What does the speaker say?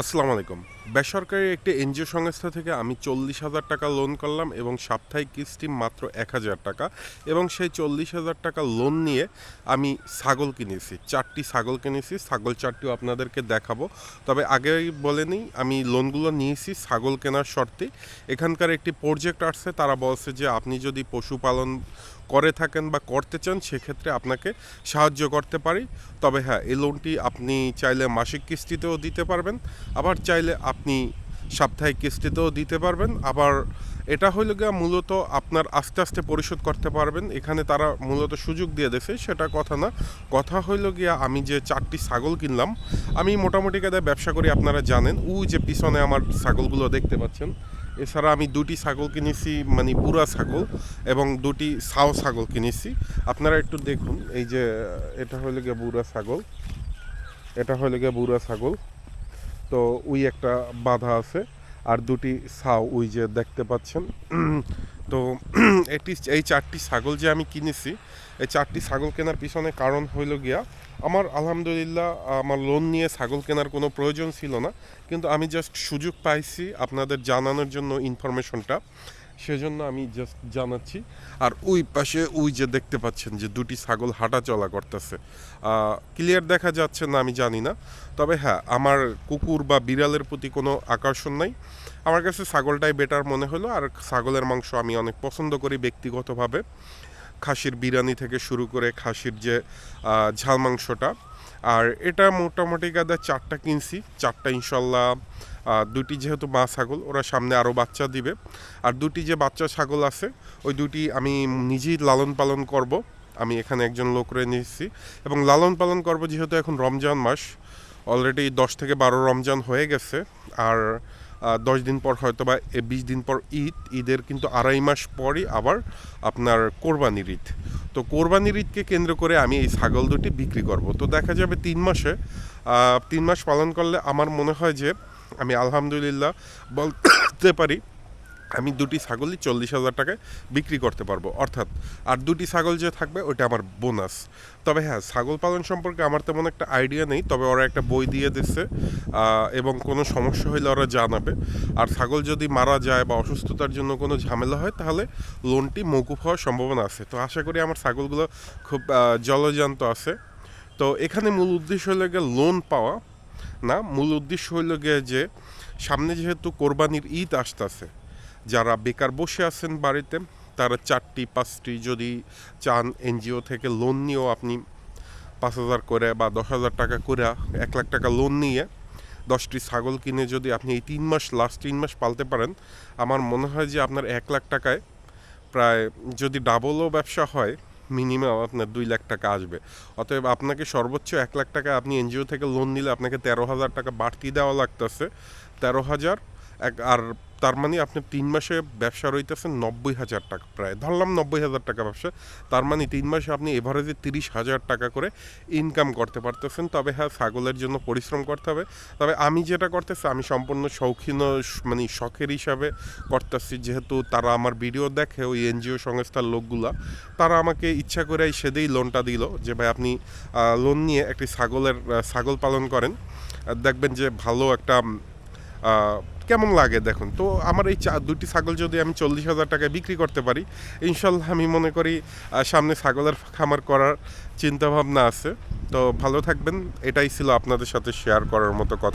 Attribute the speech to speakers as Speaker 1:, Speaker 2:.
Speaker 1: আসসালামু আলাইকুম। বেসরকারি একটি এনজিও সংস্থা থেকে আমি চল্লিশ হাজার টাকা লোন করলাম এবং সাপ্তাহিক কিস্তি মাত্র এক হাজার টাকা এবং সেই চল্লিশ হাজার টাকা লোন নিয়ে আমি ছাগল কিনেছি, চারটি ছাগল কিনেছি, ছাগল চারটিও আপনাদেরকে দেখাবো। তবে আগেই বলে নিই, আমি লোনগুলো নিয়েছি ছাগল কেনার শর্তে। এখানকার একটি প্রজেক্ট আসছে, তারা বলছে যে আপনি যদি পশুপালন করে থাকেন বা করতে চান, সেক্ষেত্রে আপনাকে সাহায্য করতে পারি। তবে হ্যাঁ এই লোনটি আপনি চাইলে মাসিক কিস্তিতেও দিতে পারবেন। আবার চাইলে আপনি সাপ্তাহিক কিস্তিতেও দিতে পারবেন। আবার এটা হইল গিয়া মূলত আপনার আস্তে আস্তে পরিশোধ করতে পারবেন। এখানে তারা মূলত সুযোগ দিয়ে দিয়েছে সেটা কথা না। কথা হইল গিয়া আমি যে চারটি ছাগল কিনলাম, আমি মোটামুটি কাদায় ব্যবসা করি আপনারা জানেন। ও যে পিছনে আমার ছাগলগুলো দেখতে পাচ্ছেন। এছাড়া আমি দুটি ছাগল কিনেছি মানে বুড়া ছাগল এবং দুটি সাও ছাগল কিনেছি। আপনারা একটু দেখুন, এই যে এটা হইল গিয়ে বুড়া ছাগল। এটা হইল গিয়ে বুড়া ছাগল। তো ওই একটা বাধা আছে, আর দুটি ছাও ওই যে দেখতে পাচ্ছেন। তো এটি, এই চারটি ছাগল যে আমি কিনেছি, এই চারটি ছাগল কেনার পিছনে কারণ হইল গিয়া, আমার আলহামদুলিল্লাহ আমার লোন নিয়ে ছাগল কেনার কোনো প্রয়োজন ছিল না, কিন্তু আমি জাস্ট সুযোগ পাইছি আপনাদের জানানোর জন্য ইনফরমেশনটা সেজন্য আমি জাস্ট জানাচ্ছি। আর ওই পাশে ওই যে দেখতে পাচ্ছেন যে দুটি ছাগল হাঁটা চলা করতেছে। ক্লিয়ার দেখা যাচ্ছে না, আমি জানি না। তবে হ্যাঁ আমার কুকুর বা বিড়ালের প্রতি কোনো আকর্ষণ নাই। আমার কাছে ছাগলটাই বেটার মনে হলো। আর ছাগলের মাংস আমি অনেক পছন্দ করি ব্যক্তিগতভাবে। খাসির বিরিয়ানি থেকে শুরু করে খাসির যে ঝাল মাংসটা আর এটা মোটামুটি গাদা চারটা কিনছি, চারটা ইনশাল্লাহ দুটি যেহেতু মা ছাগল, ওরা সামনে আরও বাচ্চা দিবে। আর দুটি যে বাচ্চা ছাগল আছে, ওই দুটি আমি নিজেই লালন পালন করব। আমি এখানে একজন লোক রয়ে নিয়েছি। এবং লালন পালন করব যেহেতু এখন রমজান মাস অলরেডি দশ থেকে বারো রমজান হয়ে গেছে। আর দশ দিন পর হয়তো বা বিশ দিন পর ঈদ, ঈদের কিন্তু আড়াই মাস পরই আবার আপনার কোরবানির ঈদ। তো কোরবানির ঈদকে কেন্দ্র করে আমি এই ছাগল দুটি বিক্রি করব। তো দেখা যাবে তিন মাসে তিন মাস পালন করলে আমার মনে হয় যে আমি আলহামদুলিল্লাহ বলতে পারি আমি দুটি ছাগলই চল্লিশ হাজার টাকায় বিক্রি করতে পারব, অর্থাৎ আর দুটি ছাগল যে থাকবে ওইটা আমার বোনাস তবে হ্যাঁ ছাগল পালন সম্পর্কে আমার তেমন একটা আইডিয়া নেই, তবে ওরা একটা বই দিয়ে দিচ্ছে এবং কোনো সমস্যা হইলে ওরা জানাবে। আর ছাগল যদি মারা যায় বা অসুস্থতার জন্য কোনো ঝামেলা হয়, তাহলে লোনটি মৌকুফ হওয়ার সম্ভাবনা আছে। তো আশা করি আমার ছাগলগুলো খুব জলজান্ত আছে। তো এখানে মূল উদ্দেশ্য হলো গিয়ে লোন পাওয়া। না, মূল উদ্দেশ্য হইল গিয়ে যে সামনে যেহেতু কোরবানির ঈদ আসতেছে যারা বেকার বসে আছেন বাড়িতে, তারা চারটি, পাঁচটি যদি চান এনজিও থেকে লোন নিয়েও আপনি পাঁচ হাজার করে বা দশ হাজার টাকা করে এক লাখ টাকা লোন নিয়ে দশটি ছাগল কিনে যদি আপনি এই তিন মাস লাস্ট তিন মাস পালতে পারেন, আমার মনে হয় যে আপনার এক লাখ টাকায় প্রায় যদি ডাবলও ব্যবসা হয় মিনিমাম আপনার দুই লাখ টাকা আসবে। অতএব আপনাকে সর্বোচ্চ এক লাখ টাকা আপনি এনজিও থেকে লোন নিলে আপনাকে তেরো হাজার টাকা বাড়তি দেওয়া লাগতেছে। তেরো হাজার এক, আর তার মানে আপনি তিন মাসে ব্যবসা রইতেছেন নব্বই হাজার টাকা প্রায়। ধরলাম নব্বই হাজার টাকা ব্যবসা। তার মানে তিন মাসে আপনি এভারেজে তিরিশ হাজার টাকা করে ইনকাম করতে পারতেছেন। তবে হ্যাঁ ছাগলের জন্য পরিশ্রম করতে হবে। তবে আমি যেটা করতেছি, আমি সম্পূর্ণ শৌখিন মানে শখের হিসাবে করতেছি। যেহেতু তারা আমার ভিডিও দেখে, ওই এনজিও সংস্থার লোকগুলা, তারা আমাকে ইচ্ছা করে সেদেই লোনটা দিল যে, ভাই, আপনি লোন নিয়ে একটি ছাগলের ছাগল পালন করেন। দেখবেন যে ভালো একটা কেমন লাগে দেখুন? তো আমার এই চা দুটি ছাগল যদি আমি চল্লিশ হাজার টাকায় বিক্রি করতে পারি, ইনশাল্লাহ আমি মনে করি সামনে ছাগলের খামার করার চিন্তাভাবনা আছে। তো ভালো থাকবেন, এটাই ছিল আপনাদের সাথে শেয়ার করার মতো কথা।